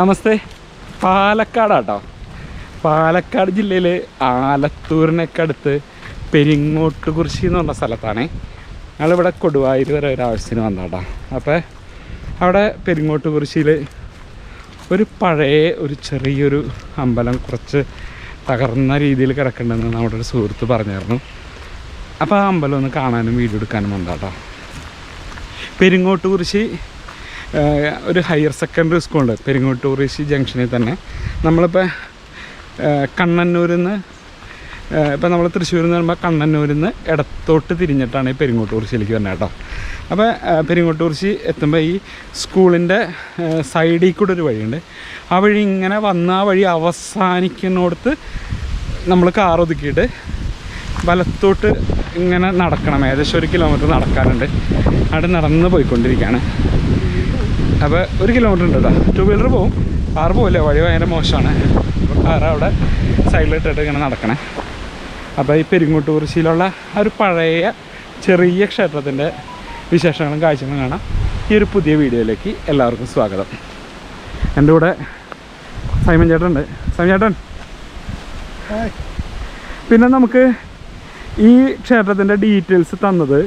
നമസ്തേ. പാലക്കാടാട്ടോ. പാലക്കാട് ജില്ലയിലെ ആലത്തൂരിനൊക്കെ അടുത്ത് പെരിങ്ങോട്ട് കുറിശി എന്ന് പറഞ്ഞ സ്ഥലത്താണ്. ഞങ്ങളിവിടെ കൊടുവായൂർ വരെ ഒരു ആവശ്യത്തിന് വന്നതാട്ടോ. അപ്പോൾ അവിടെ പെരിങ്ങോട്ട് കുറിശിയിൽ ഒരു പഴയ ഒരു ചെറിയൊരു അമ്പലം കുറച്ച് തകർന്ന രീതിയിൽ കിടക്കുന്നുണ്ടെന്ന് നമ്മുടെ ഒരു സുഹൃത്ത് പറഞ്ഞായിരുന്നു. അപ്പോൾ ആ അമ്പലം ഒന്ന് കാണാനും വീഡിയോ എടുക്കാനും വന്നാട്ടോ പെരിങ്ങോട്ട് കുറിശി ഒരു ഹയർ സെക്കൻഡറി സ്കൂളുണ്ട് പെരിങ്ങോട്ടൂർ ഋഷി ജംഗ്ഷനിൽ തന്നെ. നമ്മളിപ്പോൾ കണ്ണന്നൂരിൽ നിന്ന് ഇപ്പോൾ നമ്മൾ തൃശ്ശൂരിൽ നിന്ന് വരുമ്പോൾ കണ്ണന്നൂരിൽ നിന്ന് ഇടത്തോട്ട് തിരിഞ്ഞിട്ടാണ് ഈ പെരിങ്ങോട്ടൂർശിയിലേക്ക് വരുന്നത് കേട്ടോ. അപ്പോൾ പെരിങ്ങോട്ടൂർശി പെരിങ്ങോട്ട് എത്തുമ്പോൾ ഈ സ്കൂളിന്റെ സൈഡിൽ കൂടെ ഒരു വഴിയുണ്ട്. ആ വഴി ഇങ്ങനെ വന്ന ആ വഴി അവസാനിക്കുന്നിടത്ത് നമ്മൾ കാർ ഒതുക്കിയിട്ട് വലത്തോട്ട് ഇങ്ങനെ നടക്കണം. ഏകദേശം ഒരു കിലോമീറ്റർ നടക്കാറുണ്ട് അവിടെ നടന്ന് പോയിക്കൊണ്ടിരിക്കുകയാണ്. അപ്പോൾ ഒരു കിലോമീറ്റർ ഉണ്ട് കേട്ടോ ടു വീലർ പോവും. കാർ പോവില്ല. വഴി ഭയങ്കര മോശമാണ്. അപ്പോൾ കാർ അവിടെ സൈഡിലിട്ടിട്ട് ഇങ്ങനെ നടക്കണേ. അപ്പോൾ ഈ പെരിങ്ങോട്ട് കുറിശിയിലുള്ള ആ ഒരു പഴയ ചെറിയ ക്ഷേത്രത്തിന്റെ വിശേഷങ്ങളും കാഴ്ചകളും കാണാം. ഈ ഒരു പുതിയ വീഡിയോയിലേക്ക് എല്ലാവർക്കും സ്വാഗതം. എന്റെ കൂടെ സൈമൻ ചേട്ടൻ ഉണ്ട് സൈമൻ ചേട്ടൻ. പിന്നെ നമുക്ക് ഈ ക്ഷേത്രത്തിന്റെ ഡീറ്റെയിൽസ് തന്നത്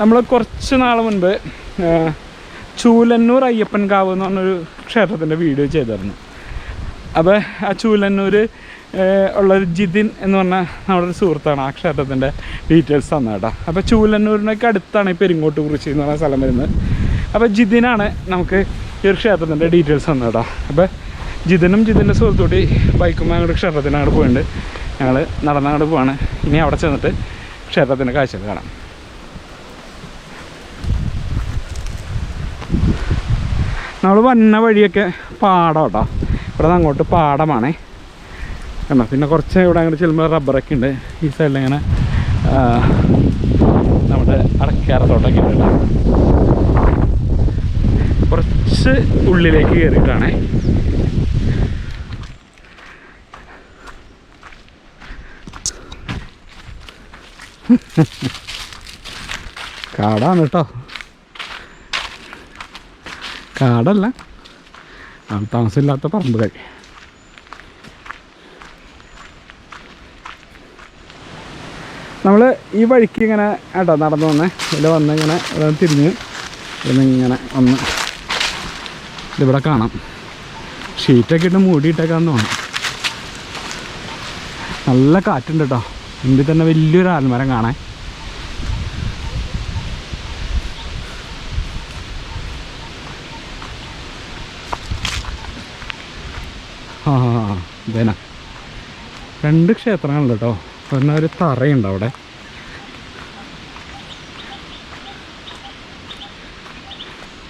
നമ്മൾ കുറച്ച് നാൾ മുൻപ് ചൂലന്നൂർ അയ്യപ്പൻകാവ് എന്ന് പറഞ്ഞൊരു ക്ഷേത്രത്തിന്റെ വീഡിയോ ചെയ്തിരുന്നു. അപ്പോൾ ആ ചൂലന്നൂർ ഉള്ളൊരു ജിതിൻ എന്ന് പറഞ്ഞ നമ്മുടെ ഒരു സുഹൃത്താണ് ആ ക്ഷേത്രത്തിന്റെ ഡീറ്റെയിൽസ് തന്നെ കേട്ടോ. അപ്പോൾ ചൂലന്നൂരിനൊക്കെ അടുത്താണ് ഈ പെരിങ്ങോട്ട് കുറിച്ചി എന്ന് പറഞ്ഞ സ്ഥലം വരുന്നത്. അപ്പോൾ ജിതിനാണ് നമുക്ക് ഈ ഒരു ക്ഷേത്രത്തിന്റെ ഡീറ്റെയിൽസ് തന്നെ കേട്ടോ. അപ്പോൾ ജിതിനും ജിതിന്റെ സുഹൃത്തൂട്ടി ബൈക്കും അങ്ങോട്ട് ക്ഷേത്രത്തിനങ്ങോട്ട് പോയിട്ടുണ്ട് ഞങ്ങൾ നടന്നങ്ങോട്ട് പോവാണ്. ഇനി അവിടെ ചെന്നിട്ട് ക്ഷേത്രത്തിന്റെ കാഴ്ചകൾ കാണാം. നമ്മൾ വന്ന വഴിയൊക്കെ പാടം കേട്ടോ ഇവിടെ അങ്ങോട്ട് പാടമാണേ. കണ്ടോ പിന്നെ കുറച്ച് ഇവിടെ അങ്ങോട്ട് ചെല്ലുമ്പോൾ റബ്ബറൊക്കെ ഉണ്ട്. ഈ സൈഡിൽ ഇങ്ങനെ നമ്മുടെ അടക്കാറത്തോട്ടൊക്കെ ഉണ്ട് കുറച്ച് ഉള്ളിലേക്ക് കയറിയിട്ടാണേ കാടാണ് കേട്ടോ. കാടല്ല. താമസമില്ലാത്ത പറമ്പുകൾ. നമ്മൾ ഈ വഴിക്ക് ഇങ്ങനെ കേട്ടോ നടന്നു വന്നേ. ഇതിൽ വന്ന് ഇങ്ങനെ തിരിഞ്ഞ് ഇങ്ങനെ വന്ന് ഇതിവിടെ കാണാം. ഷീറ്റൊക്കെ ഇട്ട് മൂടിയിട്ടേക്കാന്ന് തോന്നുന്നു. നല്ല കാറ്റുണ്ട് കേട്ടോ. മുമ്പിൽ തന്നെ വലിയൊരു ആൽമരം കാണാൻ ആ ഇതേന. രണ്ട് ക്ഷേത്രങ്ങളുണ്ട് കേട്ടോ പിന്നെ ഒരു തറയുണ്ട് അവിടെ.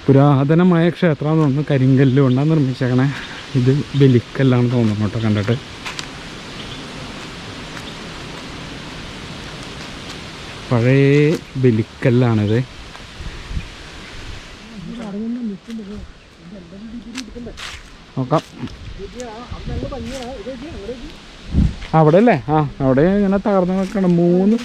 പുരാതനമായ ക്ഷേത്രം തോന്നുന്നു. കരിങ്കല്ല് കൊണ്ടാണ് നിർമ്മിച്ചേക്കണേ. ഇത് ബലിക്കല്ലാണ് തോന്നുന്നു കേട്ടോ കണ്ടിട്ട്. പഴയ ബലിക്കല്ലാണിത്. നോക്കാം. അവിടെ അല്ലേ ആ അവിടെ ഇങ്ങനെ തകർന്ന് നിൽക്കണം. മൂന്ന്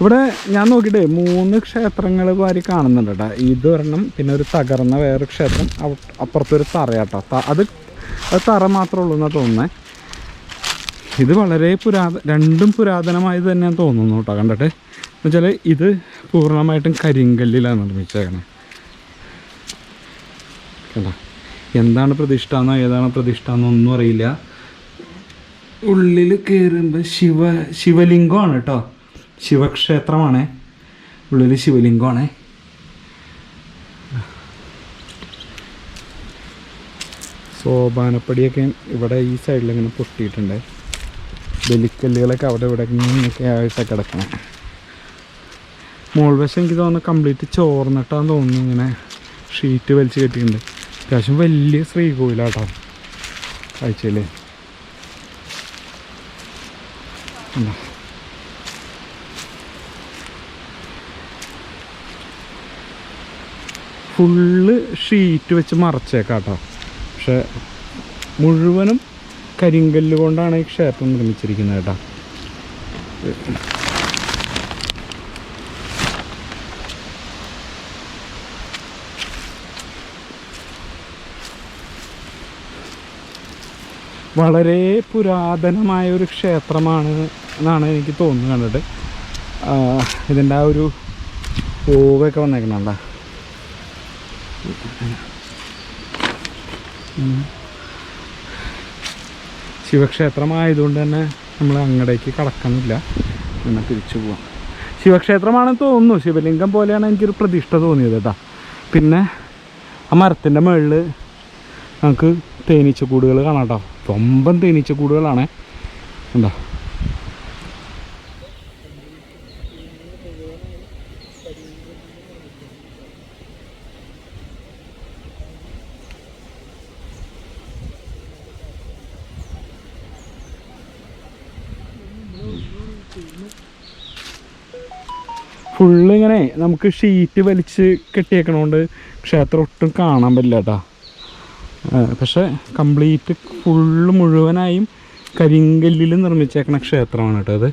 ഇവിടെ ഞാൻ നോക്കിയിട്ടേ മൂന്ന് ക്ഷേത്രങ്ങൾ വാരി കാണുന്നുണ്ട് കേട്ടോ ഇത് വരണം പിന്നെ ഒരു തകർന്ന വേറൊരു ക്ഷേത്രം അപ്പുറത്തൊരു തറയാട്ടോ. കേട്ടോ അത് അത് തറ മാത്രമേ ഉള്ളൂ എന്നാണ് തോന്നുന്നത് ഇത് വളരെ പുരാത രണ്ടും പുരാതനമായത് തന്നെയാണ് തോന്നുന്നു കേട്ടോ കണ്ടിട്ട്? എന്നുവെച്ചാൽ ഇത് പൂർണമായിട്ടും കരിങ്കല്ലിലാണ് നിർമ്മിച്ചേക്കണേ. കേട്ടോ എന്താണ് പ്രതിഷ്ഠ എന്നോ ഏതാണ് പ്രതിഷ്ഠ എന്നോ ഒന്നും അറിയില്ല. ഉള്ളിൽ കയറുമ്പോൾ ശിവ ശിവലിംഗമാണ് കേട്ടോ ശിവക്ഷേത്രമാണ്. ഉള്ളിൽ ശിവലിംഗമാണ്. സോപാനപ്പടിയൊക്കെ ഇവിടെ ഈ സൈഡിൽ ഇങ്ങനെ പൊട്ടിയിട്ടുണ്ട്. ബലിക്കല്ലുകളൊക്കെ അവിടെ ഇവിടെ ഇങ്ങനെയൊക്കെ ആയിട്ട് കിടക്കണം. മോൾവശം എനിക്ക് തോന്നുന്നു കംപ്ലീറ്റ് ചോർന്നിട്ടാന്ന് തോന്നുന്നു ഇങ്ങനെ ഷീറ്റ് വലിച്ച് കെട്ടിയിട്ടുണ്ട്. അത്യാവശ്യം വലിയ ശ്രീകോവിലാട്ടോ കാഴ്ചയിൽ ഉണ്ടോ? ഫുള്ള് ഷീറ്റ് വെച്ച് മറച്ചേക്കാട്ടോ പക്ഷെ മുഴുവനും കരിങ്കല്ല് കൊണ്ടാണ് ഈ ക്ഷേത്രം നിർമ്മിച്ചിരിക്കുന്നത് കേട്ടോ വളരെ പുരാതനമായ ഒരു ക്ഷേത്രമാണ് എന്നാണ് എനിക്ക് തോന്നുന്നത് കണ്ടിട്ട്. ഇതിന്റെ ആ ഒരു പൂവൊക്കെ വന്നേക്കണണ്ട? ശിവക്ഷേത്രമായതുകൊണ്ട് തന്നെ നമ്മൾ അങ്ങടേക്ക് കടക്കുന്നില്ല. എന്നാൽ തിരിച്ചു പോവാം. ശിവക്ഷേത്രമാണെന്ന് തോന്നുന്നു. ശിവലിംഗം പോലെയാണ് എനിക്കൊരു പ്രതിഷ്ഠ തോന്നിയത് കേട്ടോ. പിന്നെ ആ മരത്തിന്റെ മുകളിൽ നമുക്ക് തേനീച്ചക്കൂടുകൾ കാണാം കേട്ടോ. കൊമ്പൻ തേനീച്ച കൂടുകളാണ്. ഫുള്ള് ഇങ്ങനെ നമുക്ക് ഷീറ്റ് വലിച്ച് കെട്ടിയേക്കണോണ്ട് ക്ഷേത്രം ഒട്ടും കാണാൻ പറ്റില്ല കേട്ടോ. പക്ഷെ കംപ്ലീറ്റ് ഫുള്ള് മുഴുവനായും കരിങ്കല്ലിൽ നിർമ്മിച്ചേക്കണ ക്ഷേത്രമാണ് കേട്ടോ അത്.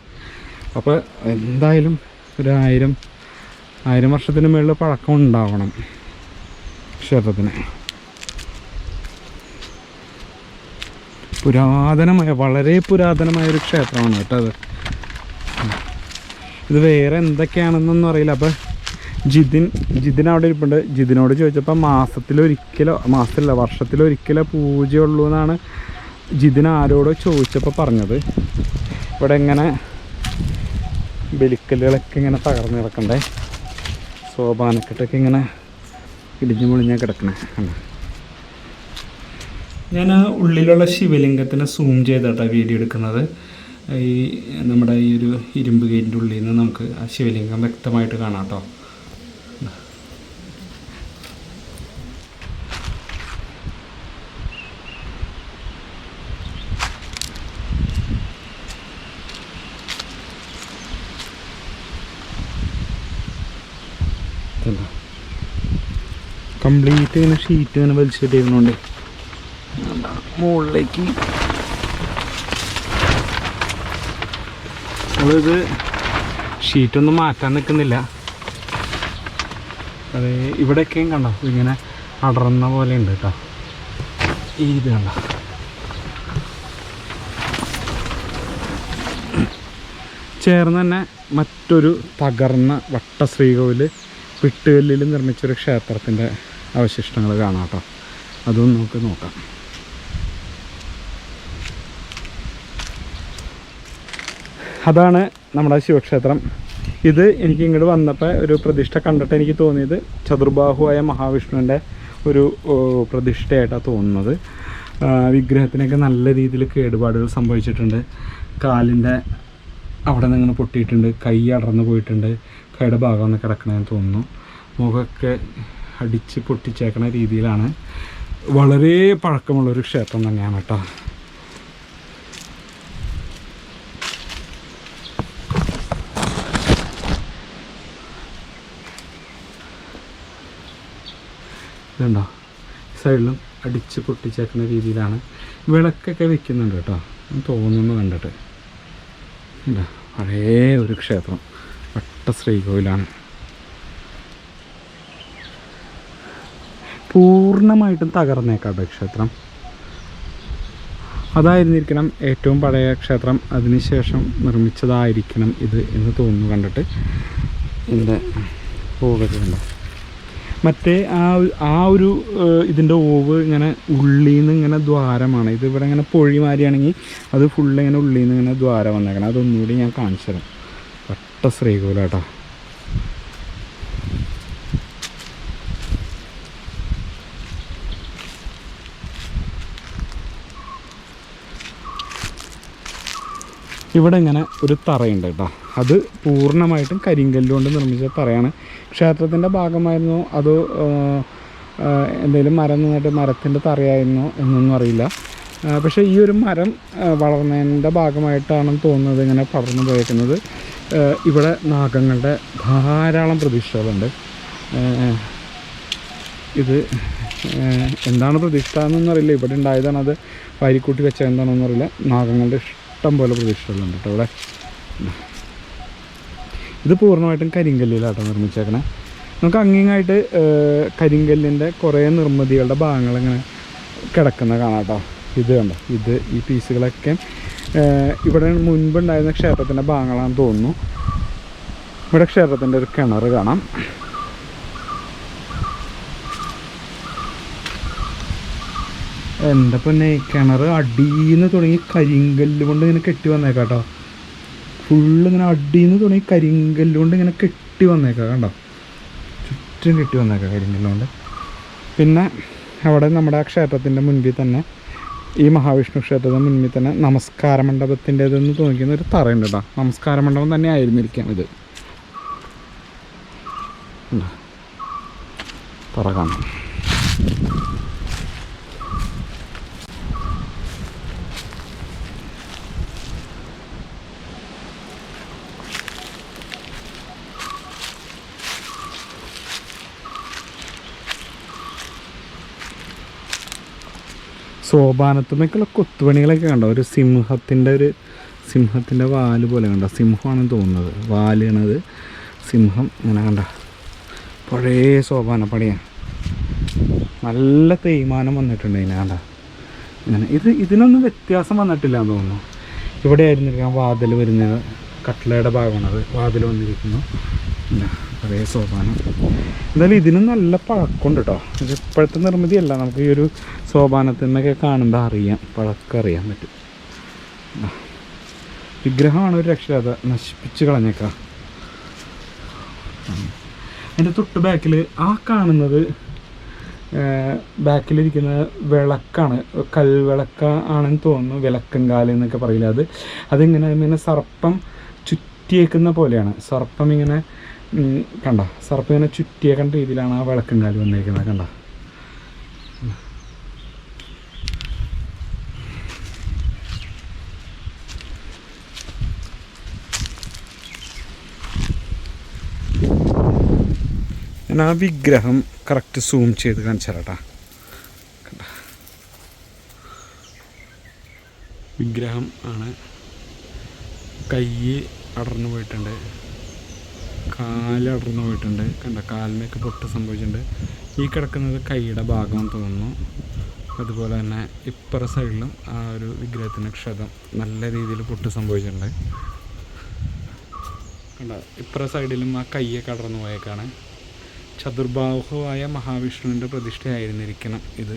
അപ്പോൾ എന്തായാലും ഒരു ആയിരം ആയിരം വർഷത്തിന് മുകളിൽ പഴക്കം ഉണ്ടാവണം ക്ഷേത്രത്തിന്. പുരാതനമായ വളരെ പുരാതനമായ ഒരു ക്ഷേത്രമാണ് കേട്ടോ അത്. ഇത് വേറെ എന്തൊക്കെയാണെന്നൊന്നും അറിയില്ല. അപ്പം ജിതിൻ ജിതിൻ അവിടെ ഇരിപ്പുണ്ട്. ജിതിനോട് ചോദിച്ചപ്പോൾ മാസത്തിലൊരിക്കലോ മാസത്തിലല്ല വർഷത്തിലൊരിക്കലോ പൂജയുള്ളൂ എന്നാണ് ജിതിൻ ആരോടോ ചോദിച്ചപ്പോൾ പറഞ്ഞത്. ഇവിടെ ഇങ്ങനെ ബലിക്കല്ലുകളൊക്കെ ഇങ്ങനെ തകർന്ന് കിടക്കണ്ടേ? സോപാനക്കെട്ടൊക്കെ ഇങ്ങനെ ഇടിഞ്ഞു മുളിഞ്ഞ കിടക്കണേ? ഞാൻ ആ ഉള്ളിലുള്ള ശിവലിംഗത്തിനെ സൂം ചെയ്തിട്ടാണ് വീഡിയോ എടുക്കുന്നത്. ഈ നമ്മുടെ ഈ ഒരു ഇരുമ്പ് ഗേറ്റിന്റെ ഉള്ളിൽ നിന്ന് നമുക്ക് ആ ശിവലിംഗം വ്യക്തമായിട്ട് കാണാം കേട്ടോ. കംപ്ലീറ്റ് ഇങ്ങനെ ഷീറ്റ് ഇങ്ങനെ വലിച്ചിട്ടിരുന്നുണ്ട് മുകളിലേക്ക്. നമ്മളിത് ഷീറ്റൊന്നും മാറ്റാൻ നിൽക്കുന്നില്ല അത് ഇവിടെയൊക്കെയും കണ്ടോ? ഇങ്ങനെ അടർന്ന പോലെ ഉണ്ട് കേട്ടോ. ഈ ഇത് കണ്ടോ? ചേർന്ന് തന്നെ മറ്റൊരു തകർന്ന വട്ട ശ്രീകോവിൽ വിട്ടുകല്ലിൽ നിർമ്മിച്ചൊരു ക്ഷേത്രത്തിന്റെ അവശിഷ്ടങ്ങൾ കാണാം കേട്ടോ. അതും നമുക്ക് നോക്കാം. അതാണ് നമ്മുടെ ശിവക്ഷേത്രം. ഇത് എനിക്ക് ഇങ്ങോട്ട് വന്നപ്പോൾ ഒരു പ്രതിഷ്ഠ കണ്ടിട്ട് എനിക്ക് തോന്നിയത് ചതുർബാഹുവായ മഹാവിഷ്ണുവിന്റെ ഒരു പ്രതിഷ്ഠയായിട്ടാണ് തോന്നുന്നത്. വിഗ്രഹത്തിനൊക്കെ നല്ല രീതിയിൽ കേടുപാടുകൾ സംഭവിച്ചിട്ടുണ്ട്. കാലിന്റെ അവിടെ നിന്ന് പൊട്ടിയിട്ടുണ്ട്. കൈ അടർന്നു പോയിട്ടുണ്ട്. കൈയുടെ ഭാഗം ഒന്ന് കിടക്കണമെന്ന് തോന്നുന്നു. മുഖമൊക്കെ അടിച്ച് പൊട്ടിച്ചേക്കണ രീതിയിലാണ്. വളരെ പഴക്കമുള്ളൊരു ക്ഷേത്രം തന്നെയാണ് കേട്ടോ. ഇതുണ്ടോ? സൈഡിലും അടിച്ച് പൊട്ടിച്ചേക്കുന്ന രീതിയിലാണ്. വിളക്കൊക്കെ വെക്കുന്നുണ്ട് കേട്ടോ. തോന്നുന്നു കണ്ടിട്ട്. ഇതാ പഴയ ഒരു ക്ഷേത്രം. വട്ട ശ്രീകോവിലാണ് പൂർണമായിട്ടും തകർന്നേക്കാം ക്ഷേത്രം. അതായിരുന്നിരിക്കണം ഏറ്റവും പഴയ ക്ഷേത്രം. അതിനുശേഷം നിർമ്മിച്ചതായിരിക്കണം ഇത് എന്ന് തോന്നുന്നു കണ്ടിട്ട്. ഇതിന്റെ പൂവൊക്കെ കണ്ടോ. മറ്റേ ആ ആ ഒരു ഇതിന്റെ ഓവ് ഇങ്ങനെ ഉള്ളിൽ നിന്ന് ഇങ്ങനെ ദ്വാരമാണ്. ഇത് ഇവിടെ ഇങ്ങനെ പൊഴി മാറിയാണെങ്കിൽ അത് ഫുള്ള് ഇങ്ങനെ ഉള്ളിൽ നിന്ന് ഇങ്ങനെ ദ്വാരം വന്നേക്കണം. അതൊന്നുകൂടി ഞാൻ കാണിച്ചു തരാം വട്ട ശ്രീകോലാട്ടോ. ഇവിടെ ഇങ്ങനെ ഒരു തറയുണ്ട് കേട്ടോ. അത് പൂർണമായിട്ടും കരിങ്കല്ലുകൊണ്ട് നിർമ്മിച്ച തറയാണ്. ക്ഷേത്രത്തിന്റെ ഭാഗമായിരുന്നോ അതോ എന്തെങ്കിലും മരം നിന്നിട്ട് മരത്തിന്റെ തറയായിരുന്നോ എന്നൊന്നും അറിയില്ല. പക്ഷേ ഈ ഒരു മരം വളർന്നതിന്റെ ഭാഗമായിട്ടാണെന്ന് തോന്നുന്നത് ഇങ്ങനെ പടർന്നു പോയേക്കുന്നത്. ഇവിടെ നാഗങ്ങളുടെ ധാരാളം പ്രതീക്ഷകളുണ്ട് ഇത് എന്താണ് പ്രതീക്ഷ എന്നൊന്നും അറിയില്ല. ഇവിടെ ഉണ്ടായതാണ് അത്. വാരിക്കൂട്ടി വെച്ച എന്താണെന്നറിയില്ല നാഗങ്ങളുടെ ഇഷ്ടം പോലെ പ്രതീക്ഷകളുണ്ട് കേട്ടോ ഇവിടെ. ഇത് പൂർണമായിട്ടും കരിങ്കല്ലിലാട്ടോ നിർമ്മിച്ചേക്കണേ. നമുക്ക് അങ്ങിങ്ങായിട്ട് കരിങ്കല്ലിന്റെ കുറേ നിർമ്മിതികളുടെ ഭാഗങ്ങൾ ഇങ്ങനെ കിടക്കുന്ന കാണാം കേട്ടോ. ഇത് കണ്ടോ? ഇത് ഈ പീസുകളൊക്കെ ഇവിടെ മുൻപുണ്ടായിരുന്ന ക്ഷേത്രത്തിന്റെ ഭാഗങ്ങളാണെന്ന് തോന്നുന്നു. ഇവിടെ ക്ഷേത്രത്തിന്റെ ഒരു കിണർ കാണാം. എന്താ പിന്നെ കിണർ അടിയിന്ന് തുടങ്ങി കരിങ്കല്ല് കൊണ്ട് ഇങ്ങനെ കെട്ടി വന്നേക്കാട്ടോ. ഫുള്ള് ഇങ്ങനെ അടിയിന്ന് തുടങ്ങി കരിങ്കല്ല് കൊണ്ട് ഇങ്ങനെ കെട്ടി വന്നേക്കാം കണ്ടോ? ചുറ്റും കെട്ടി വന്നേക്കാം കരിങ്കല്ല് കൊണ്ട്. പിന്നെ അവിടെ നമ്മുടെ ക്ഷേത്രത്തിന്റെ മുൻപിൽ തന്നെ ഈ മഹാവിഷ്ണു ക്ഷേത്രത്തിന് മുൻപിൽ തന്നെ നമസ്കാര മണ്ഡപത്തിന്റെതെന്ന് തോന്നിക്കുന്ന ഒരു തറയുണ്ട് കേട്ടോ. നമസ്കാര മണ്ഡപം തന്നെ ആയിരുന്നിരിക്കാം ഇത്? തറ കാണാം. സോപാനത്തുമ്മേക്കുള്ള കൊത്തുപണികളൊക്കെ കണ്ടോ? ഒരു സിംഹത്തിന്റെ ഒരു സിംഹത്തിന്റെ വാൽ പോലെ കണ്ടോ? സിംഹമാണെന്ന് തോന്നുന്നത്. വാലാണത്. സിംഹം ഇങ്ങനെ കണ്ട? പഴയ സോപാനപ്പണിയാണ് നല്ല തേയ്മാനം വന്നിട്ടുണ്ട് ഇതിനെ കണ്ട? ഇങ്ങനെ. ഇത് ഇതിനൊന്നും വ്യത്യാസം വന്നിട്ടില്ല എന്ന് തോന്നുന്നു. ഇവിടെ ആയിരുന്നിരിക്കാം വാതിൽ വരുന്നത്. കട്ട്ലയുടെ ഭാഗമാണത്. വാതിൽ വന്നിരിക്കുന്നു. ഇതാ, പഴയ സോപാനം എന്തായാലും ഇതിനും നല്ല പഴക്കമുണ്ട് കേട്ടോ ഇത് ഇപ്പോഴത്തെ നിർമ്മിതിയല്ല. നമുക്ക് ഈ ഒരു സോപാനത്തിനൊക്കെ കാണുമ്പോൾ അറിയാം. പഴക്കം അറിയാൻ പറ്റും. വിഗ്രഹമാണ് ഒരു രക്ഷാത നശിപ്പിച്ച് കളഞ്ഞേക്കാം. അതിന്റെ തൊട്ട് ബാക്കിൽ ആ കാണുന്നത് ബാക്കിലിരിക്കുന്ന വിളക്കാണ്. കൽവിളക്ക ആണെന്ന് തോന്നുന്നു. വിളക്കങ്കാൽ എന്നൊക്കെ പറയില്ല അത്. അതിങ്ങനെ? ഇങ്ങനെ സർപ്പം ചുറ്റിയേക്കുന്ന പോലെയാണ്. സർപ്പം ഇങ്ങനെ കണ്ട? സർപ്പം ഇങ്ങനെ കണ്ട രീതിയിലാണ് ആ വിളക്കുണ്ടാൽ വന്നിരിക്കുന്നത്. കണ്ട? ഞാൻ ആ വിഗ്രഹം കറക്റ്റ് സൂം ചെയ്ത് കാണിച്ചു വിഗ്രഹം ആണ് കൈ അടർന്നു പോയിട്ടുണ്ട്. കാൽ അടർന്നു പോയിട്ടുണ്ട്. കണ്ട? കാലിനൊക്കെ പൊട്ട് സംഭവിച്ചിട്ടുണ്ട്. ഈ കിടക്കുന്നത് കൈയുടെ ഭാഗം തോന്നുന്നു. അതുപോലെ തന്നെ ഇപ്പുറ സൈഡിലും ആ ഒരു വിഗ്രഹത്തിന് ക്ഷതം നല്ല രീതിയിൽ പൊട്ട് സംഭവിച്ചിട്ടുണ്ട്. കണ്ട? ഇപ്പുറ സൈഡിലും ആ കയ്യെ അടർന്നു പോയേക്കാണ്. ചതുർബാഹുവായ മഹാവിഷ്ണുവിന്റെ പ്രതിഷ്ഠയായിരുന്നിരിക്കണം ഇത്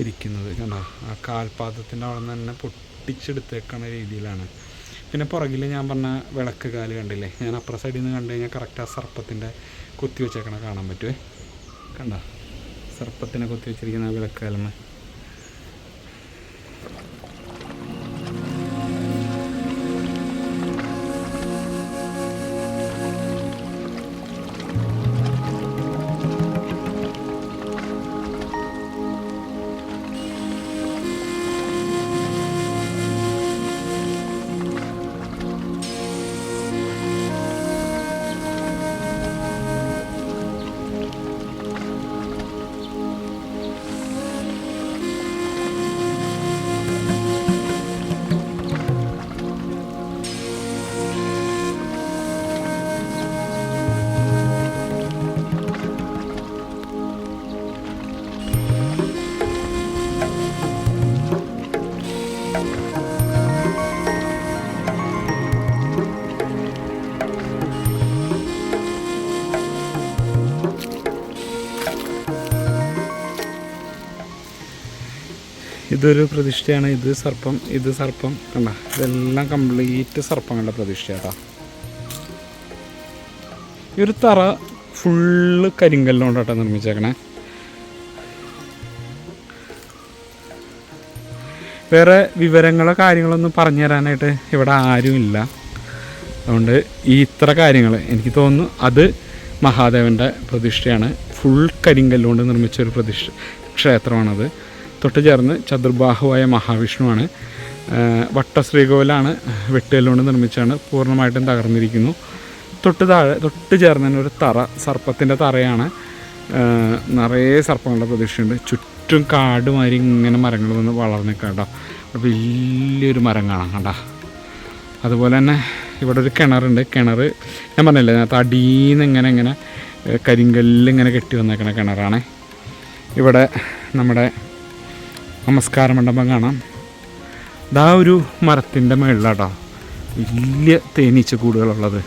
ഇരിക്കുന്നത്. കണ്ടോ? ആ കാൽപാദത്തിന്റെ അവിടെ നിന്ന് തന്നെ പൊട്ടിച്ചെടുത്തേക്കണ രീതിയിലാണ്. പിന്നെ പുറകിൽ ഞാൻ പറഞ്ഞ വിളക്ക് കാൽ കണ്ടില്ലേ? ഞാൻ അപ്പുറ സൈഡിൽ നിന്ന് കണ്ടു കഴിഞ്ഞാൽ കറക്റ്റ് ആ സർപ്പത്തിന്റെ കുത്തി വെച്ചേക്കണ കാണാൻ പറ്റുമേ കണ്ട? സർപ്പത്തിനെ കുത്തി വെച്ചിരിക്കുന്ന വിളക്ക് ഇതൊരു പ്രതിഷ്ഠയാണ്. ഇത് സർപ്പം ഇത് സർപ്പം. കണ്ട? ഇതെല്ലാം കംപ്ലീറ്റ് സർപ്പങ്ങളുടെ പ്രതിഷ്ഠ കേട്ടോ ഈ ഒരു തറ ഫുള്ള് കരിങ്കല്ലോണ്ടാട്ടോ നിർമ്മിച്ചേക്കണേ. വേറെ വിവരങ്ങളോ കാര്യങ്ങളൊന്നും പറഞ്ഞു തരാനായിട്ട് ഇവിടെ ആരുമില്ല. അതുകൊണ്ട് ഈ ഇത്ര കാര്യങ്ങൾ എനിക്ക് തോന്നുന്നു അത് മഹാദേവന്റെ പ്രതിഷ്ഠയാണ്. ഫുൾ കരിങ്കല്ലുകൊണ്ട് നിർമ്മിച്ച ഒരു പ്രതിഷ്ഠ ക്ഷേത്രമാണത്. തൊട്ട് ചേർന്ന് ചതുർബാഹുവായ മഹാവിഷ്ണുവാണ്. വട്ട വട്ടശ്രീകോലാണ് വെട്ടുകല്ലുകൊണ്ട് നിർമ്മിച്ചാണ് പൂർണമായിട്ടും തകർന്നിരിക്കുന്നു. തൊട്ട് താഴെ തൊട്ട് ചേർന്ന് ഒരു തറ സർപ്പത്തിന്റെ തറയാണ്. നിറയെ സർപ്പങ്ങളുടെ പ്രതീക്ഷയുണ്ട്. ചുറ്റും കാട് മാതിരി ഇങ്ങനെ മരങ്ങൾ വന്ന് വളർന്നു കേട്ടോ വലിയൊരു മരം കാണാം കേട്ടോ അതുപോലെ തന്നെ ഇവിടെ ഒരു കിണറുണ്ട്. കിണർ ഞാൻ പറഞ്ഞില്ലേ അതിനകത്ത് അടിയിൽ ഇങ്ങനെ ഇങ്ങനെ കരിങ്കല്ലിങ്ങനെ കെട്ടി വന്നേക്കണ കിണറാണ്. ഇവിടെ നമ്മുടെ നമസ്കാര മണ്ഡപം കാണാം. ഇതാ ഒരു മരത്തിന്റെ മുകളിലാട്ടോ വലിയ തേനീച്ച കൂടുകളുള്ളത്.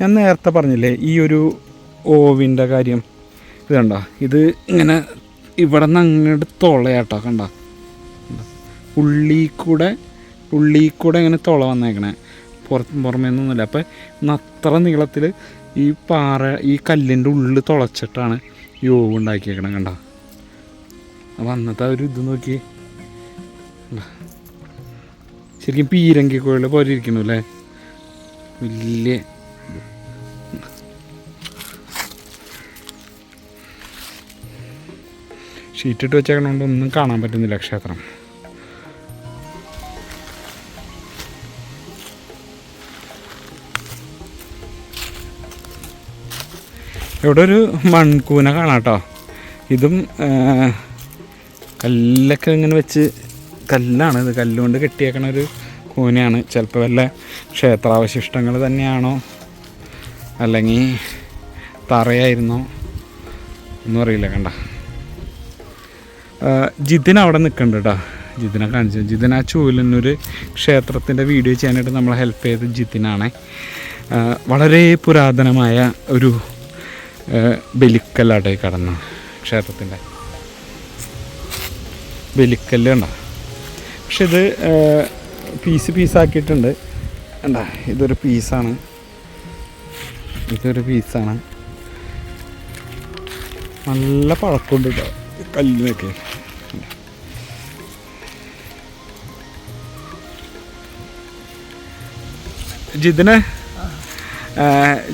ഞാൻ നേരത്തെ പറഞ്ഞില്ലേ ഈ ഒരു ഓവിന്റെ കാര്യം. ഇത് കണ്ട? ഇത് ഇങ്ങനെ ഇവിടെ നിന്ന് അങ്ങോട്ട് തുളയാട്ടോ കണ്ട? ഉള്ളി കൂടെ ഉള്ളി കൂടെ ഇങ്ങനെ തുള വന്നേക്കണേ. പുറത്ത് പുറമേ നിന്നൊന്നുമില്ല അപ്പം ഇന്ന് അത്ര നീളത്തിൽ ഈ പാറ ഈ കല്ലിന്റെ ഉള്ളിൽ തുളച്ചിട്ടാണ് ഓവ് ഉണ്ടാക്കിയേക്കണേ കണ്ട? അപ്പം അന്നത്തെ ഒരു ഇത് നോക്കി? ശരിക്കും പീരങ്കി കോഴികൾ പോലെ ഇരിക്കണു അല്ലേ? വലിയ ഷീറ്റിട്ട് വെച്ചേക്കണോണ്ട് ഒന്നും കാണാൻ പറ്റുന്നില്ല ക്ഷേത്രം. ഇവിടെ ഒരു മൺകൂന കാണാം കേട്ടോ ഇതും കല്ലൊക്കെ ഇങ്ങനെ വെച്ച് കല്ലാണ് ഇത്. കല്ലുകൊണ്ട് കെട്ടിയേക്കണ ഒരു കൂനയാണ്. ചിലപ്പോൾ വല്ല ക്ഷേത്രാവശിഷ്ടങ്ങൾ തന്നെയാണോ? അല്ലെങ്കിൽ തറയായിരുന്നോ? ഒന്നും അറിയില്ല കണ്ട. ജിതിൻ അവിടെ നിൽക്കുന്നുണ്ട് കേട്ടോ ജിതിനെ കാണിച്ചു ജിതിൻ ആ ചൂലന്നൂർ ക്ഷേത്രത്തിന്റെ വീഡിയോ ചെയ്യാനായിട്ട് നമ്മളെ ഹെൽപ്പ് ചെയ്ത ജിതിനാണ്. വളരെ പുരാതനമായ ഒരു ബലിക്കല്ലാട്ടെ കടന്ന ക്ഷേത്രത്തിന്റെ. ബലിക്കല്ല് ഉണ്ടോ പക്ഷെ ഇത് പീസ് പീസാക്കിയിട്ടുണ്ട് എന്താ ഇതൊരു പീസാണ് ഇതൊരു പീസാണ് നല്ല പഴക്കമുണ്ട് കേട്ടോ കല്ലിനൊക്കെ ജിതിന്?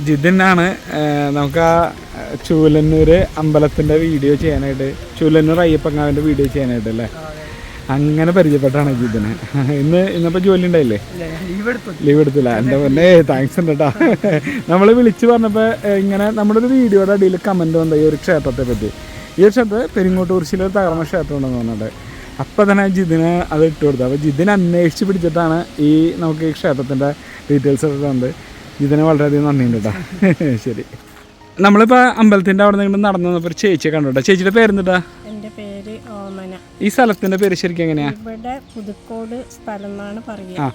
ജിതിനാണ് നമുക്ക് ആ ചൂലന്നൂർ അമ്പലത്തിന്റെ വീഡിയോ ചെയ്യാനായിട്ട് ചൂലന്നൂർ അയ്യപ്പങ്ങാവിന്റെ വീഡിയോ ചെയ്യാനായിട്ട് അല്ലേ? അങ്ങനെ പരിചയപ്പെട്ടാണ് ജിതിന്. ഇന്ന് ഇന്നിപ്പോൾ ജോലി ഉണ്ടായില്ലേ? ലീവ് എടുത്തില്ല എന്റെ പൊന്നെ താങ്ക്സ് ഉണ്ട് കേട്ടോ നമ്മൾ വിളിച്ച് പറഞ്ഞപ്പോൾ ഇങ്ങനെ നമ്മുടെ ഒരു വീഡിയോയുടെ അടിയിൽ കമന്റ് വന്നു ഈ ഒരു ക്ഷേത്രത്തെ പറ്റി. ഈ ക്ഷേത്രത്തെ പെരിങ്ങോട്ടൂർ ഒരു തകർന്ന ക്ഷേത്രം ഉണ്ടെന്ന് പറഞ്ഞിട്ട്. അപ്പോൾ തന്നെ ജിതിന് അത് ഇട്ട് കൊടുത്തു. അപ്പോൾ ജിതിന് അന്വേഷിച്ച് പിടിച്ചിട്ടാണ് ഈ നമുക്ക് ഈ ക്ഷേത്രത്തിന്റെ ഡീറ്റെയിൽസ് ഒക്കെ തന്നത് ജിതിന് വളരെയധികം നന്ദിയുണ്ട് കേട്ടോ. ശരി. നമ്മളിപ്പോൾ അമ്പലത്തിന്റെ അവിടെ നിന്ന് നടന്നു വന്നപ്പോൾ ഒരു ചേച്ചിയെ കണ്ടു കേട്ടോ. ചേച്ചിയുടെ പേരെന്താ എന്റെ പേര് ഓമന. ഈ സ്ഥലത്തിന്റെ പേര് ശരിക്കും എങ്ങനെയാ? ഇവിടെ പുതുക്കോട് സ്ഥലം എന്നാണ് പറയുക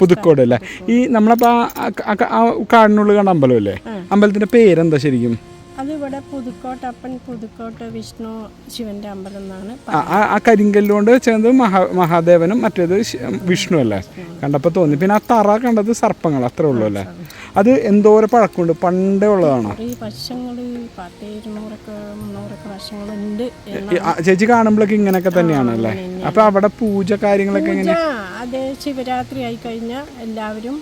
പുതുക്കോട് അല്ലേ? ഈ നമ്മളിപ്പോൾ ആ കാടിനുള്ളിൽ കണ്ട അമ്പലം അല്ലേ? അമ്പലത്തിന്റെ പേരെന്താ ശരിക്കും? അത് പുതുക്കോട്ട അപ്പൻ പുതുക്കോട്ട് വിഷ്ണു ശിവന്റെ അമ്പലം എന്നാണ് ആ, കരിങ്കല്ലുകൊണ്ട് ചേർന്നത് മഹാ മഹാദേവനും മറ്റേത് വിഷ്ണു അല്ലേ? കണ്ടപ്പോൾ തോന്നി. പിന്നെ ആ തറ കണ്ടത് സർപ്പങ്ങൾ അത്രേ ഉള്ളൂ അല്ലേ? അത് എന്തോരം പഴക്കമുണ്ട്. പണ്ടേ ഉള്ളതാണോ? ഈ വർഷങ്ങൾ പത്ത് ഇരുന്നൂറൊക്കെ മുന്നൂറൊക്കെ വർഷങ്ങളുണ്ട് ചേച്ചി കാണുമ്പോഴൊക്കെ ഇങ്ങനെയൊക്കെ തന്നെയാണ്. അല്ലേ അപ്പൊ അവിടെ പൂജ കാര്യങ്ങളൊക്കെ എങ്ങനെ? അത് ശിവരാത്രി ആയി കഴിഞ്ഞാൽ എല്ലാവരും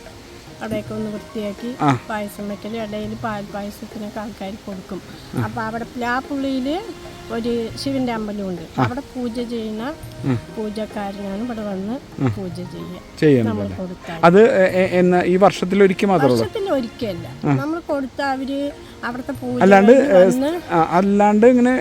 അവിടെയൊക്കെ ഒന്ന് വൃത്തിയാക്കി പായസം വെക്കൽ ഇടയിൽ പാൽ പായസത്തിനൊക്കെ ആൾക്കാർ കൊടുക്കും. അപ്പോൾ അവിടെ പ്ലാപ്പുള്ളിയിൽ ഒരു ശിവന്റെ അമ്പലമുണ്ട്. അവിടെ പൂജ ചെയ്യുന്ന പൂജക്കാരനാണ് ഇവിടെ വന്ന് പൂജ ചെയ്യുക. അത് എ- എ- ഈ വർഷത്തിൽ ഒരിക്കൽ ഒരിക്കലല്ല നമ്മൾ കൊടുത്ത അവർ അവിടുത്തെ പൂജ അല്ലാണ്ട് അല്ലാണ്ട് ഇങ്ങനെ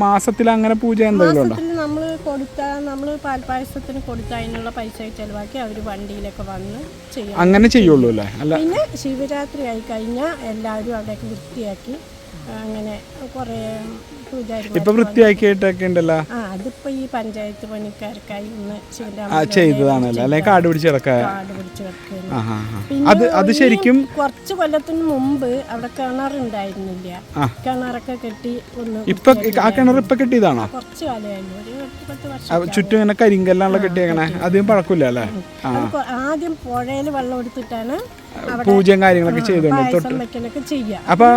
മാസത്തിൽ അങ്ങനെ പൂജ എന്തെങ്കിലും ഉണ്ടോ? നമ്മൾ കൊടുത്ത നമ്മൾ പാൽപ്പായസത്തിന് കൊടുത്ത അതിനുള്ള പൈസ ചെലവാക്കി അവർ വണ്ടിയിലൊക്കെ വന്ന് ചെയ്യും അങ്ങനെ ചെയ്യുള്ളൂ അല്ലേ. പിന്നെ ശിവരാത്രി ആയി കഴിഞ്ഞാൽ എല്ലാവരും അവിടെയൊക്കെ വൃത്തിയാക്കി അങ്ങനെ കുറേ ഇപ്പൊ വൃത്തിയാക്കിയിട്ടൊക്കെ ഉണ്ടല്ലോ? ആ അതിപ്പോ ഈ പഞ്ചായത്ത് പണിക്കാർക്കായി ഇന്ന് ആ ചെയ്തതാണല്ലോ? അല്ലെ? കാട് പിടിച്ച് കിടക്ക? കാട് പിടിച്ച് ആ, ആ, ആ. അത് അത് ശരിക്കും കുറച്ച് കൊല്ലത്തിന് മുമ്പ് അവിടെ കിണറുണ്ടായിരുന്നില്ല കിണറൊക്കെ കെട്ടി ഒന്ന് ഇപ്പൊ ആ കിണർ ഇപ്പൊ കിട്ടിയതാണോ? കുറച്ച് കാലമായിരുന്നു ഒരു എട്ട് പത്ത് വർഷം ആ, ചുറ്റും ഇങ്ങനെ കരിങ്കല്ലാണല്ലോ കെട്ടിയേക്കണേ. അധികം പഴക്കില്ല അല്ലേ? ആ. അത് കൊ- ആദ്യം പുഴയിൽ വെള്ളം എടുത്തിട്ടാണ് പൂജയും കാര്യങ്ങളൊക്കെ ചെയ്തോണ്ട് തൊട്ട്. വെക്കലൊക്കെ ചെയ്യുക അപ്പൊ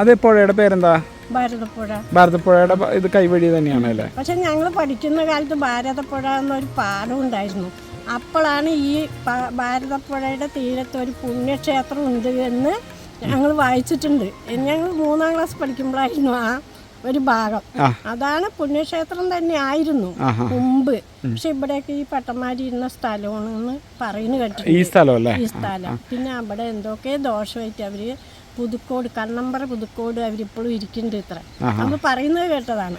അത് പുഴയുടെ പേരെന്താ? ഭാരതപ്പുഴ. ഭാരതപ്പുഴയുടെ ഇത് കൈവഴി തന്നെയാണ് അല്ലേ? പക്ഷെ ഞങ്ങൾ പഠിക്കുന്ന കാലത്ത് ഭാരതപ്പുഴ എന്നൊരു പാഠം ഉണ്ടായിരുന്നു. അപ്പോഴാണ് ഈ ഭാരതപ്പുഴയുടെ തീരത്ത് ഒരു പുണ്യക്ഷേത്രം ഉണ്ട് എന്ന് ഞങ്ങൾ വായിച്ചിട്ടുണ്ട്. ഞങ്ങൾ മൂന്നാം ക്ലാസ് പഠിക്കുമ്പോഴായിരുന്നു ആ ഒരു ഭാഗം. അതാണ് പുണ്യക്ഷേത്രം തന്നെ ആയിരുന്നു. മുമ്പ്. പക്ഷെ ഇവിടെയൊക്കെ ഈ പട്ടമാരി ഇരുന്ന സ്ഥലമാണെന്ന് പറയുന്നു ഈ സ്ഥലം ഈ സ്ഥലം. പിന്നെ അവിടെ എന്തൊക്കെ ദോഷമായിട്ട് അവർ പുതുക്കോട് കണ്ണമ്പറ പുതുക്കോട് അവരിപ്പോഴും ഇരിക്കുന്നുണ്ട് ഇത്ര. നമ്മൾ പറയുന്നത് കേട്ടതാണ്.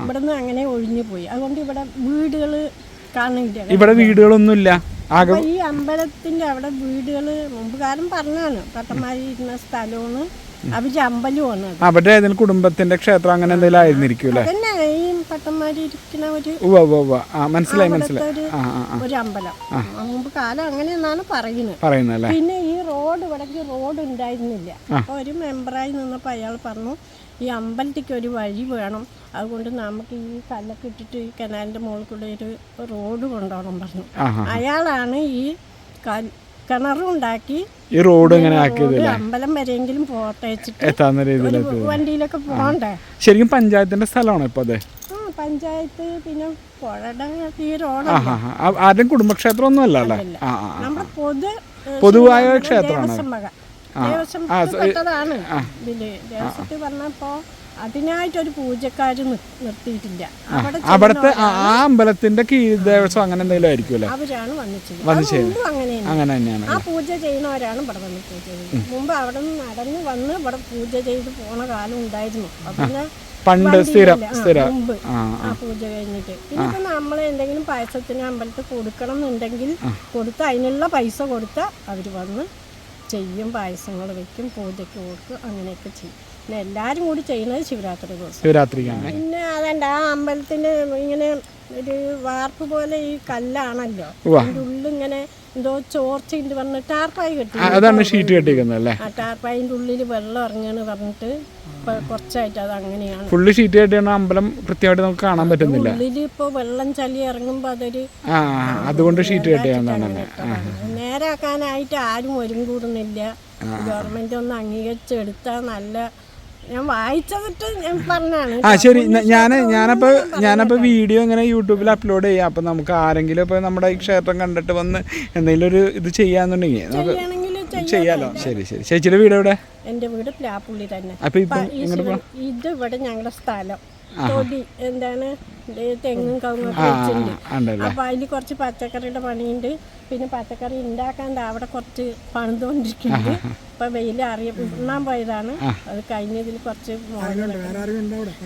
ഇവിടെ ആ. അങ്ങനെ ഒഴിഞ്ഞു പോയി. അതുകൊണ്ട് ഇവിടെ വീടുകൾ കാണില്ല ഇവിടെ വീടുകളൊന്നുമില്ല. ഈ അമ്പലത്തിന്റെ അവിടെ വീടുകൾ മുമ്പ് കാലം പറഞ്ഞാണ് പട്ടന്മാരി ഇരുന്ന സ്ഥലമാണ്. അവർ അത്. അവരുടെ ഏതെങ്കിലും കുടുംബത്തിന്റെ ക്ഷേത്രം അങ്ങനെ എന്തെങ്കിലും ആയിരുന്നിരിക്കും അല്ലേ? അതന്നെ ഈ പട്ടന്മാരി ഇരിക്കുന്ന ഒരു ഉവ്വ ഉവ്വ ഉവ്വ. ആ മനസ്സിലായി മനസ്സിലായി. ഒരു ആ ആ ആ. ഒരു അമ്പലം. മുമ്പ് കാലം അങ്ങനെയെന്നാണ് പറയുന്നത്. പറയുന്നല്ലേ പിന്നെ ഈ റോഡ് ഇവിടേക്ക് റോഡ് ഉണ്ടായിരുന്നില്ല. അപ്പോൾ ഒരു മെമ്പറായി നിന്നപ്പോൾ അയാൾ പറഞ്ഞു ഈ അമ്പലത്തിക്ക് ഒരു വഴി വേണം. അതുകൊണ്ട് നമുക്ക് ഈ കല്ലൊക്കെ ഇട്ടിട്ട് ഈ കനാലിന്റെ മുകളിൽ കൂടെ ഒരു റോഡ് കൊണ്ടുപോകണം പറഞ്ഞു. ആ ആ. അയാളാണ് ഈ കൽ- കിണറും ഉണ്ടാക്കി ഈ റോഡ് ഇങ്ങനെ ആക്കിയത് അമ്പലം വരെയെങ്കിലും പോട്ടെ എത്താവുന്ന രീതിയിൽ ഒരു വണ്ടിയിലൊക്കെ പോകണ്ടേ ശരിക്കും പഞ്ചായത്തിന്റെ സ്ഥലമാണോ ഇപ്പൊ അതെ? പഞ്ചായത്ത് പിന്നെ പുഴയുടെ. ആ, ആരുടെയും കുടുംബക്ഷേത്രം ഒന്നും അല്ല? അല്ലേ. നമ്മുടെ പൊതു പൊതുവായ ക്ഷേത്രമാണ്. ദേവസ്വം ദേവസ്വം പെട്ടതാണ്. ഇതിൽ ദേവസ്വത്തിൽ പറഞ്ഞപ്പോ അതിനായിട്ടൊരു പൂജക്കാര് നിർ- നിർത്തിയിട്ടില്ല. അവിടെ അവിടുത്തെ ആ അമ്പലത്തിന്റെ കീഴ് ദേവസ്വം അങ്ങനെ എന്തെങ്കിലും ആയിരിക്കുമല്ലേ? അവരാണ് വന്ന് ചെയ്യുന്നത് അങ്ങനെയാണ് അങ്ങനെ തന്നെയാണ്. ആ പൂജ ചെയ്യുന്നവരാണ് ഇവിടെ വന്ന് പൂജ ചെയ്യുന്നത്. മുമ്പ് അവിടെ നിന്ന് നടന്ന് വന്ന് ഇവിടെ പൂജ ചെയ്ത് പോണ കാലം ഉണ്ടായിരുന്നു. പിന്നെ പണ്ട് സ്ഥിരം ആ, സ്ഥിരം. ആ ആ. പൂജ കഴിഞ്ഞിട്ട്. പിന്നെ നമ്മൾ എന്തെങ്കിലും പായസത്തിന് അമ്പലത്തിൽ കൊടുക്കണം എന്നുണ്ടെങ്കിൽ കൊടുത്ത് അതിനുള്ള പൈസ കൊടുത്താൽ അവർ വന്ന് ചെയ്യും പായസങ്ങൾ വെക്കും പൂജയ്ക്ക് കൊടുക്കും അങ്ങനെയൊക്കെ ചെയ്യും. പിന്നെ എല്ലാവരും കൂടി ചെയ്യുന്നത് ശിവരാത്രി ദിവസം. ശിവരാത്രിക്കാണ്. പിന്നെ അതെന്റെ ആ അമ്പലത്തിന് ഇങ്ങനെ ഒരു വാർപ്പ് പോലെ ഈ കല്ലാണല്ലോ. അതിന്റെ ഉള്ളിൽ ഇങ്ങനെ എന്തോ ചോർച്ചയുണ്ട് പറഞ്ഞിട്ട് ടാർപ്പായി കെട്ടി. അതാണ് ഷീറ്റ് കെട്ടിക്കുന്നത് അല്ലേ? ആ ടാർപ്പായിന്റെ ഉള്ളിൽ വെള്ളം ഇറങ്ങുകയാണ് പറഞ്ഞിട്ട് കുറച്ചായിട്ട് അത് അങ്ങനെയാണ്. ഫുള്ള് ഷീറ്റ് കെട്ടിയാണ് അമ്പലം കൃത്യമായിട്ട് നമുക്ക് കാണാൻ പറ്റുന്നില്ല. ഉള്ളിൽ ഇപ്പോൾ വെള്ളം ചളി ഇറങ്ങുമ്പോൾ അതൊരു ആ അതുകൊണ്ട് ഷീറ്റ് കെട്ടിയാണ് നേരാക്കാനായിട്ട് ആരും ഒരുങ്കൂടുന്നില്ല ഗവൺമെന്റ് ഒന്ന് അംഗീകരിച്ചെടുത്താൽ നല്ല ഞാൻ വായിച്ചതിട്ട് ഞാൻ പറഞ്ഞാണ് ആ ശരി. ഞാൻ ഞാനപ്പോൾ ഞാനപ്പോൾ വീഡിയോ ഇങ്ങനെ യൂട്യൂബിൽ അപ്ലോഡ് ചെയ്യാം. അപ്പം നമുക്ക് ആരെങ്കിലും ഇപ്പോൾ നമ്മുടെ ഈ ക്ഷേത്രം കണ്ടിട്ട് വന്ന് എന്തെങ്കിലും ഒരു ഇത് ചെയ്യാന്നുണ്ടെങ്കിൽ നമുക്ക് ചെയ്യാലോ. ശരി ശരി. ചേച്ചിയുടെ വീട് എവിടെ? എന്റെ വീട് പ്ലാപ്പുള്ളി തന്നെ. അപ്പം ഇപ്പം ഇത് ഇവിടെ ഞങ്ങളുടെ സ്ഥലം. തൊടി എന്താണ്? തെങ്ങും കവുങ്ങൊക്കെ വെച്ചിട്ടുണ്ട്. അപ്പൊ അതിൽ കുറച്ച് പച്ചക്കറിയുടെ പണിയുണ്ട്. പിന്നെ പച്ചക്കറി ഉണ്ടാക്കാണ്ട് അവിടെ കുറച്ച് പണിതുകൊണ്ടിരിക്കുന്നുണ്ട്. ഇപ്പൊ വെയിൽ അറിയ ഉണ്ണാൻ പോയതാണ്. അത് കഴിഞ്ഞതിൽ കുറച്ച്.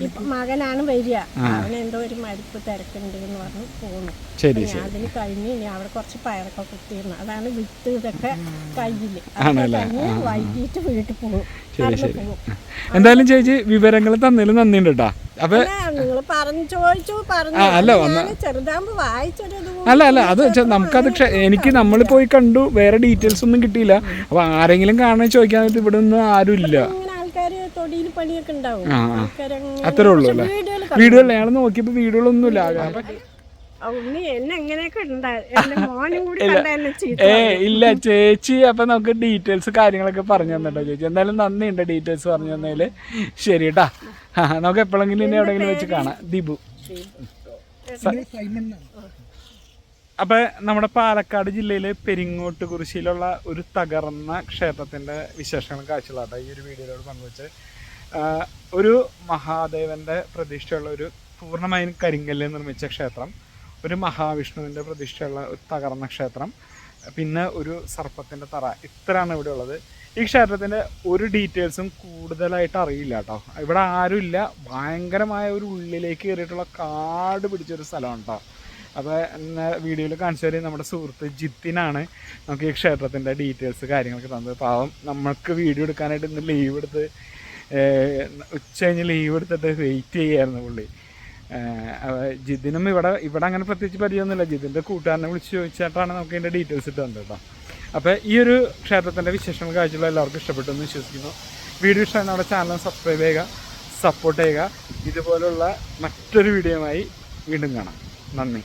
ഇപ്പൊ മകനാണ് വരിക. അവന് എന്തോ ഒരു മരിപ്പ് തിരക്കുണ്ട് എന്ന് പറഞ്ഞ് പോണു അതിന് കഴിഞ്ഞ് ഇനി അവിടെ കുറച്ച് പയറൊക്കെ കുത്തിയിരുന്നു. അതാണ് വിത്ത് ഇതൊക്കെ കയ്യിൽ. അതൊക്കെ വൈകിട്ട് വീട്ടിൽ പോകും. എന്തായാലും ചേച്ചി വിവരങ്ങൾ തന്നതിൽ നന്ദിയുണ്ട് കേട്ടോ അപ്പൊ നിങ്ങൾ പറഞ്ഞു ചോദിച്ചു പറഞ്ഞു. അല്ല, ചെറുതാകുമ്പോ വായിച്ചൊരു അല്ല അല്ല അത് നമുക്കത് എനിക്ക് നമ്മൾ പോയി കണ്ടു. വേറെ ഡീറ്റെയിൽസ് ഒന്നും കിട്ടിയില്ല. അപ്പൊ ആരെങ്കിലും കാണാൻ ചോദിക്കാൻ ഇവിടെ ഒന്നും ആരുമില്ല. അത്രേ ഉള്ളൂ അല്ലേ? വീടുകളിൽ ഞങ്ങൾ നോക്കിയപ്പോ വീടുകളൊന്നുമില്ല ഏ ഇല്ല. ചേച്ചി അപ്പൊ നമുക്ക് ഡീറ്റെയിൽസ് കാര്യങ്ങളൊക്കെ പറഞ്ഞു തന്നിട്ടോ ചേച്ചി? എന്തായാലും നന്ദിയുണ്ട് ഡീറ്റെയിൽസ് പറഞ്ഞു തന്നതിൽ. ശരി കേട്ടാ നമുക്ക് എപ്പോഴെങ്കിലും ഇനി എവിടെയെങ്കിലും വെച്ച് കാണാം. ദീപു അപ്പൊ നമ്മുടെ പാലക്കാട് ജില്ലയിലെ പെരിങ്ങോട്ട് കുറിശിയിലുള്ള ഒരു തകർന്ന ക്ഷേത്രത്തിന്റെ വിശേഷങ്ങൾ കാഴ്ചകളാണ് ഈ ഒരു വീഡിയോയിലൂടെ പങ്കുവെച്ച്. ഒരു മഹാദേവന്റെ പ്രതിഷ്ഠയുള്ള ഒരു പൂർണമായും കരിങ്കല്ലിൽ നിർമ്മിച്ച ക്ഷേത്രം ഒരു മഹാവിഷ്ണുവിന്റെ പ്രതിഷ്ഠയുള്ള ഒരു തകർന്ന ക്ഷേത്രം പിന്നെ ഒരു സർപ്പത്തിന്റെ തറ. ഇത്രയാണ് ഇവിടെ ഉള്ളത്. ഈ ക്ഷേത്രത്തിന്റെ ഒരു ഡീറ്റെയിൽസും കൂടുതലായിട്ട് അറിയില്ല കേട്ടോ. ഇവിടെ ആരുമില്ല. ഭയങ്കരമായ ഒരു ഉള്ളിലേക്ക് കയറിയിട്ടുള്ള കാട് പിടിച്ചൊരു സ്ഥലമാണ് കേട്ടോ. അപ്പോൾ വീഡിയോയിൽ കാണിച്ചു തരും നമ്മുടെ സുഹൃത്ത് ജിത്തിനാണ്. നമുക്ക് ഈ ക്ഷേത്രത്തിന്റെ ഡീറ്റെയിൽസ് കാര്യങ്ങളൊക്കെ തന്നത്. പാവം നമ്മൾക്ക് വീഡിയോ എടുക്കാനായിട്ട് ഇന്ന് ലീവ് എടുത്ത് ഉച്ച കഴിഞ്ഞ് ലീവ് എടുത്തിട്ട് വെയിറ്റ് ചെയ്യായിരുന്നു പുള്ളി. ജിതിനും ഇവിടെ ഇവിടെ അങ്ങനെ പ്രത്യേകിച്ച് പരിചയമൊന്നുമില്ല. ജിതിന്റെ കൂട്ടുകാരനെ വിളിച്ച് ചോദിച്ചിട്ടാണ് നമുക്ക് ഇതിന്റെ ഡീറ്റെയിൽസ് ഇട്ട് തന്നത് കേട്ടോ അപ്പോൾ ഈ ഒരു ക്ഷേത്രത്തിന്റെ വിശേഷങ്ങൾ കാഴ്ചകൾ എല്ലാവർക്കും ഇഷ്ടപ്പെട്ടു എന്ന് വിശ്വസിക്കുന്നു. വീഡിയോ ഇഷ്ടമാണ് നമ്മുടെ ചാനൽ സബ്സ്ക്രൈബ് ചെയ്യുക സപ്പോർട്ട് ചെയ്യുക. ഇതുപോലുള്ള മറ്റൊരു വീഡിയോയുമായി വീണ്ടും കാണാം. നന്ദി.